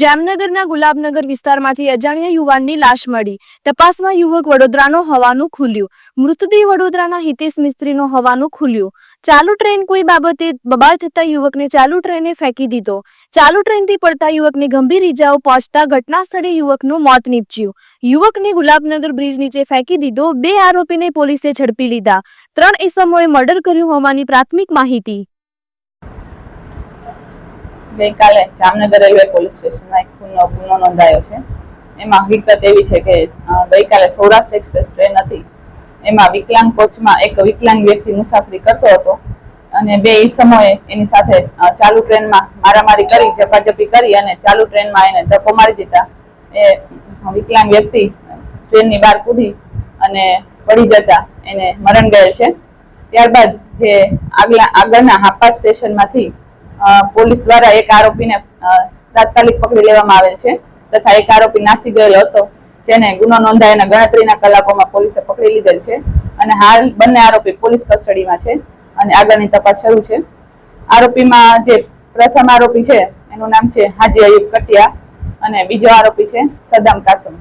જામનગરના ગુલાબનગર વિસ્તારમાંથી અજાણ્યા યુવાનની લાશ મળી. તપાસમાં યુવક વડોદરાનો હોવાનું ખુલ્યું. મૃતદેહ વડોદરાના હિતેશ મિસ્ત્રીનો હોવાનું ખુલ્યું. ચાલુ ટ્રેન કોઈ બાબતે બબાલ થતા યુવકને ચાલુ ટ્રેને ફેંકી દીધો. ચાલુ ટ્રેનથી પડતા યુવકને ગંભીર ઇજાઓ પહોંચતા ઘટના સ્થળે યુવકનું મોત નીપજ્યું. યુવકને ગુલાબનગર બ્રિજ નીચે ફેંકી દીધો. બે આરોપીને પોલીસે ઝડપી લીધા. ત્રણ ઇસમોએ મર્ડર કર્યું હોવાની પ્રાથમિક માહિતી. ગઈકાલે જામનગર રેલવે પોલીસ સ્ટેશનમાં એક ખૂનનો ગુનો નોંધાયો છે. એમાં હકીકત એવી છે કે ગઈકાલે સૌરાષ્ટ્ર એક્સપ્રેસ ટ્રેન હતી. એમાં વિકલાંગ કોચમાં એક વિકલાંગ વ્યક્તિ મુસાફરી કરતો હતો અને બે ઈસમોએ એની સાથે ચાલુ ટ્રેનમાં મારામારી કરી, ઝપાઝપી કરી અને ચાલુ ટ્રેનમાં એને ધક્કો મારી દીધા. એ વિકલાંગ વ્યક્તિ ટ્રેનની બહાર કૂદી અને પડી જતા એને મરણ ગયેલ છે. ત્યારબાદ જે આગલા, આગળના હાપા સ્ટેશનમાંથી પોલીસ દ્વારા એક આરોપીને તાત્કાલિક પકડી લેવામાં આવેલ છે તથા એક આરોપી નાસી ગયેલો હતો, જેને ગુનો નોંધાયાના ગણતરીના કલાકોમાં પોલીસે પકડી લીધેલ છે અને હાલ બંને આરોપી પોલીસ કસ્ટડીમાં છે અને આગળની તપાસ શરૂ છે. આરોપીમાં જે પ્રથમ આરોપી છે, એનું નામ છે હાજી અયુબ કટિયા અને બીજો આરોપી છે સદામ કાસમ.